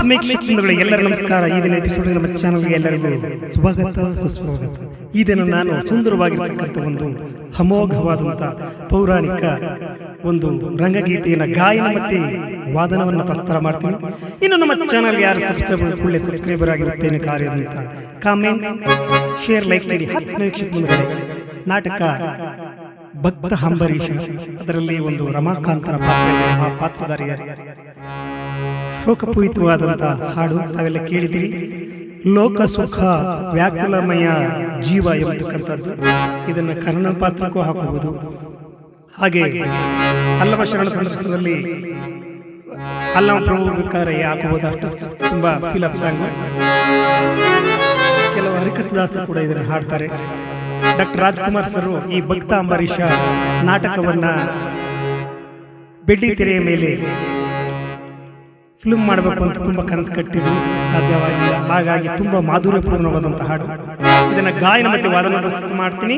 ಆತ್ಮೀಯ ಶಿಕ್ಷಣಗಳು ಎಲ್ಲರ ನಮಸ್ಕಾರ. ಈ ದಿನ ಎಪಿಸೋಡ್ ನಮ್ಮ ಚಾನಲ್ಗೆ ಎಲ್ಲರಿಗೂ ಸ್ವಾಗತ, ಸುಸ್ವಾಗತ. ಈ ದಿನ ನಾನು ಸುಂದರವಾಗಿರ್ತಕ್ಕಂಥ ಒಂದು ಅಮೋಘವಾದಂಥ ಪೌರಾಣಿಕ ಒಂದು ರಂಗಗೀತೆಯನ್ನು ಗಾಯನ ಮತ್ತೆ ವಾದನವನ್ನು ಪ್ರಸ್ತಾರ ಮಾಡ್ತೀನಿ. ಇನ್ನು ನಮ್ಮ ಚಾನಲ್ಗೆ ಯಾರು ಸಬ್ಸ್ಕ್ರೈಬರ್ ಒಳ್ಳೆ ಸಬ್ಸ್ಕ್ರೈಬರ್ ಆಗಿರುತ್ತೇನೆ ಕಾರ್ಯದಂತ ಕಾಮೆಂಟ್ ಶೇರ್, ಲೈಕ್ ಮಾಡಿ. ಆತ್ಮೀಯ ಮುಂದೆ ನಾಟಕ ಭಕ್ತ ಅಂಬರೀಷ. ಅದರಲ್ಲಿ ಒಂದು ರಮಾಕಾಂತರ ಪಾತ್ರ ಆ ಶೋಕಪೂರಿತವಾದಂತಹ ಹಾಡು ತಾವೆಲ್ಲ ಕೇಳಿದಿರಿ ಲೋಕ ಸುಖ ವ್ಯಾಕುಲಮಯ ಜೀವ ಎಂಬತಕ್ಕಂಥದ್ದು. ಇದನ್ನು ಕನ್ನಡ ಪಾತ್ರಕ್ಕೂ ಹಾಕಬಹುದು. ಹಾಗೆ ಅಲ್ಲಮ ಶರಣ ಸಂದರ್ಶನದಲ್ಲಿ ಅಲ್ಲಮ ಪ್ರಭು ಬೇಕಾದ್ರೆ ಹಾಕಬಹುದು. ಅಷ್ಟು ತುಂಬಾ ಅಪ್ ಸಾಂಗ್ ಕೆಲವು ಹರಿಕಥದಾಸರು ಕೂಡ ಇದನ್ನು ಹಾಡ್ತಾರೆ. ಡಾಕ್ಟರ್ ರಾಜ್ಕುಮಾರ್ ಸರ್ ಈ ಭಕ್ತ ಅಂಬರೀಷ ನಾಟಕವನ್ನ ಬೆಡ್ಡಿ ತೆರೆಯ ಮೇಲೆ ಫಿಲ್ಮ್ ಮಾಡಬೇಕು ಅಂತ ತುಂಬಾ ಕನಸು ಕಟ್ಟಿದ್ರು. ಸಾಧ್ಯವಾಗಿಲ್ಲ. ಹಾಗಾಗಿ ತುಂಬಾ ಮಾಧುರ್ಯಪೂರ್ಣವಾದಂತಹ ಹಾಡು. ಇದನ್ನ ಗಾಯನ ಮತ್ತೆ ವಾದನ ಮಾಡ್ತೀನಿ.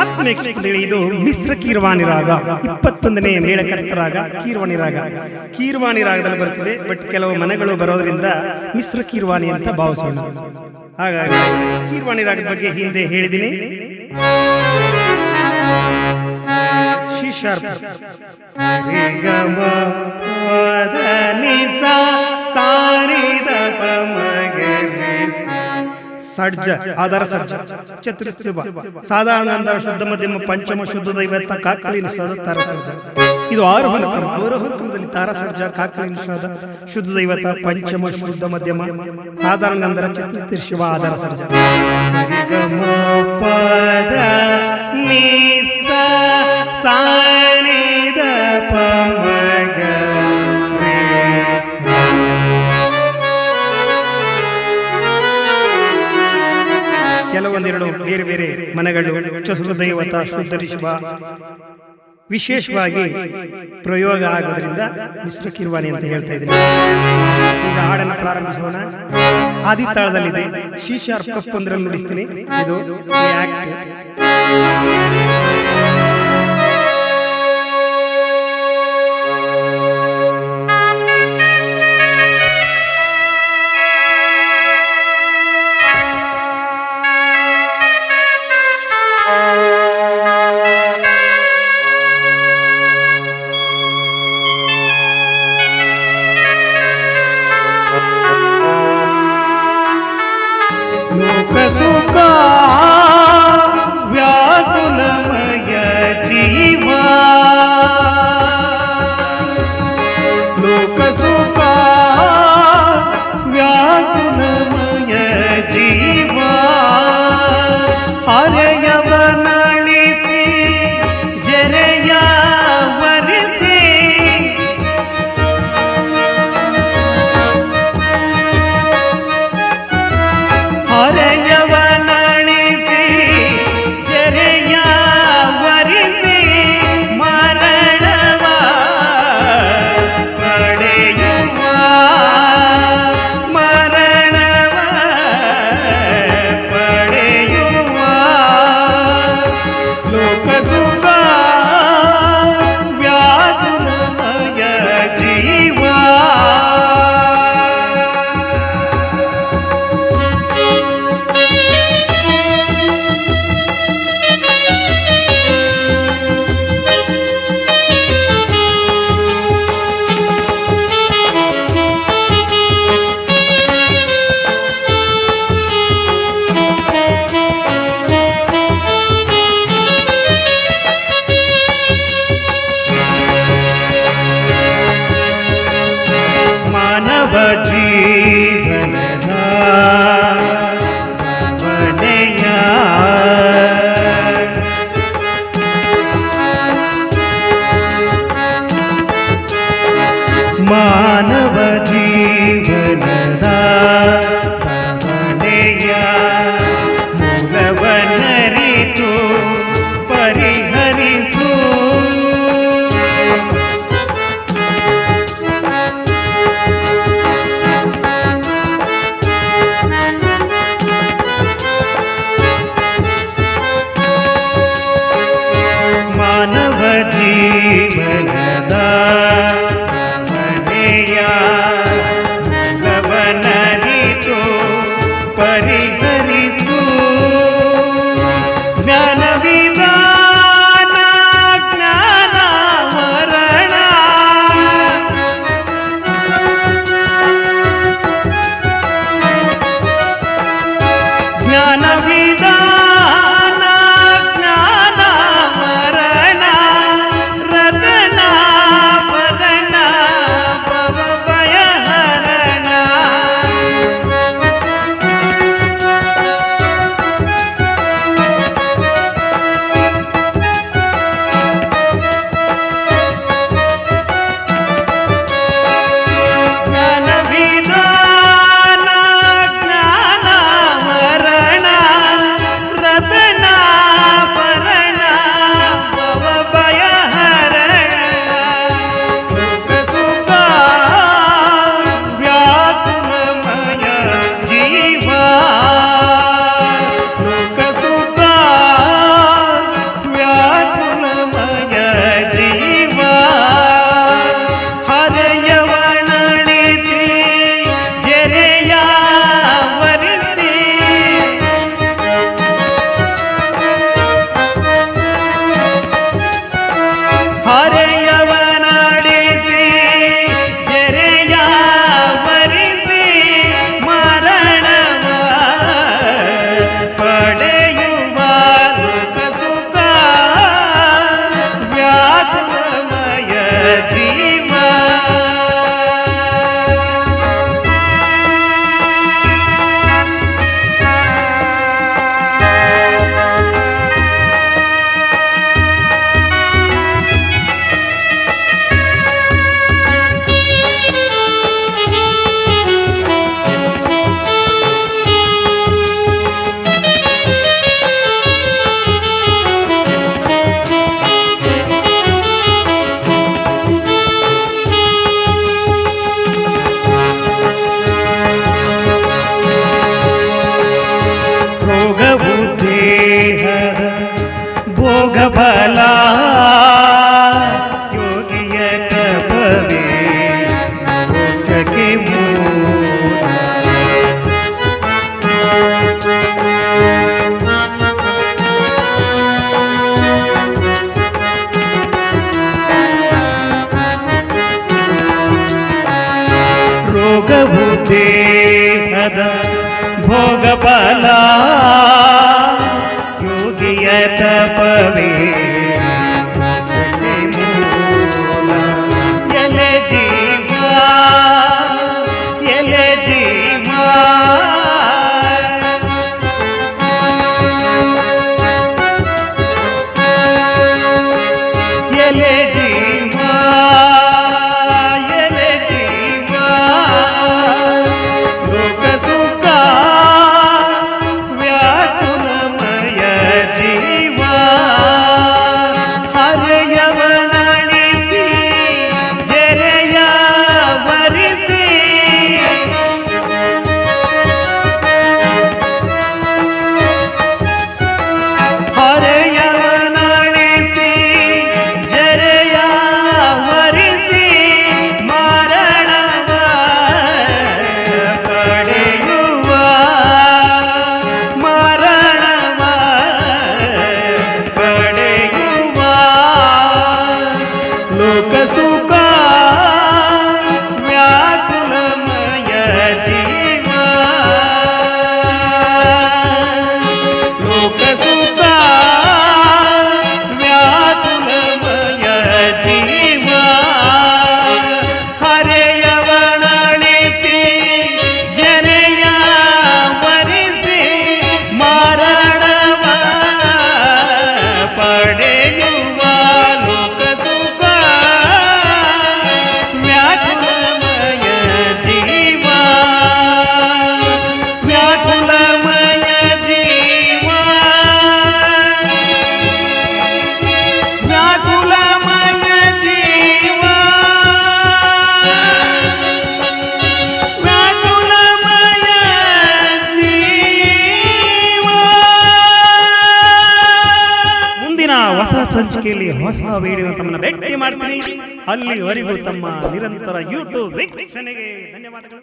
ಹತ್ತನೇ ಕ್ಷೇತ್ರದಲ್ಲಿ ಇದು ಮಿಶ್ರ ಕೀರ್ವಾಣಿ ರಾಗ. ಇಪ್ಪತ್ತೊಂದನೇ ಮೇಳಕರ್ತ ರಾಗ ಕೀರ್ವಾಣಿ ರಾಗ. ಕೀರ್ವಾಣಿ ರಾಗದಲ್ಲಿ ಬರ್ತಿದೆ ಬಟ್ ಕೆಲವು ಮನೆಗಳು ಬರೋದ್ರಿಂದ ಮಿಶ್ರ ಕೀರ್ವಾಣಿ ಅಂತ ಭಾವಿಸೋಣ. ಹಾಗಾಗಿ ಕೀರ್ವಾಣಿ ರಾಗದ ಬಗ್ಗೆ ಹಿಂದೆ ಹೇಳಿದ್ದೀನಿ. ಶಿ ಶಾರ್ಪ್ ಸರಿ ಗಮ ಪದ ನಿ ಸಾ ಸಾರಿ ದ ಪ ಮ ಗ ರಿ ಸ. ಷಡ್ಜ ಆಧಾರ ಸರ್ಜ ಚತುರ್ಸ್ಥಿಬ ಸಾಧಾರಣ ಅಂಧಾರ ಶುದ್ಧ ಮಧ್ಯಮ ಪಂಚಮ ಶುದ್ಧ ದೈವತ ಕಾಕಲಿನ ಸದ ತಾರ ಸರ್ಜ ಇದು ಆರೋಹಣ ಕ್ರಮ. ಅವರೋಹಣ ಕ್ರಮದಲ್ಲಿ ತಾರ ಸರ್ಜ ಕಾಕಲಿನ ಶಾದ ಶುದ್ಧ ದೈವತ ಪಂಚಮ ಶುದ್ಧ ಮಧ್ಯಮ, ಸಾಧಾರಣ ಅಂದರ ಚತುರ್ಥಿ ಶಿವ ಆಧಾರ ಸರ್ಜ ಸರಿ ಗ ಪದ ಬೇರೆ ಬೇರೆ ಮನೆಗಳು ಚತುರ್ದೈವತ ದೈವತ ಶುದ್ಧರಿಸುವ ವಿಶೇಷವಾಗಿ ಪ್ರಯೋಗ ಆಗೋದ್ರಿಂದ ಮಿಶ್ರ ಕಿರುವಾನಿ ಅಂತ ಹೇಳ್ತಾ ಇದ್ದೀನಿ. ಈಗ ಹಾಡನ್ನು ಪ್ರಾರಂಭಿಸೋಣ. ಆದಿ ತಾಳದಲ್ಲಿದೆ ಶೀಶಾರ್ ಕಪ್ ಅಂದ್ರೆ ನುಡಿಸ್ತೀನಿ. ಇದು ಈ मान योग भला योगियत भवे सके रोग बुद्धि भोग भला ಸಂಚಿಕೆಯಲ್ಲಿ ಹೊಸ ವೀಡಿಯೋ ತಮ್ಮನ್ನು ಭೇಟಿ ಮಾಡ್ತೀನಿ. ಅಲ್ಲಿವರೆಗೂ ತಮ್ಮ ನಿರಂತರ ಯೂಟ್ಯೂಬ್ ವೀಕ್ಷಣೆಗೆ ಧನ್ಯವಾದಗಳು.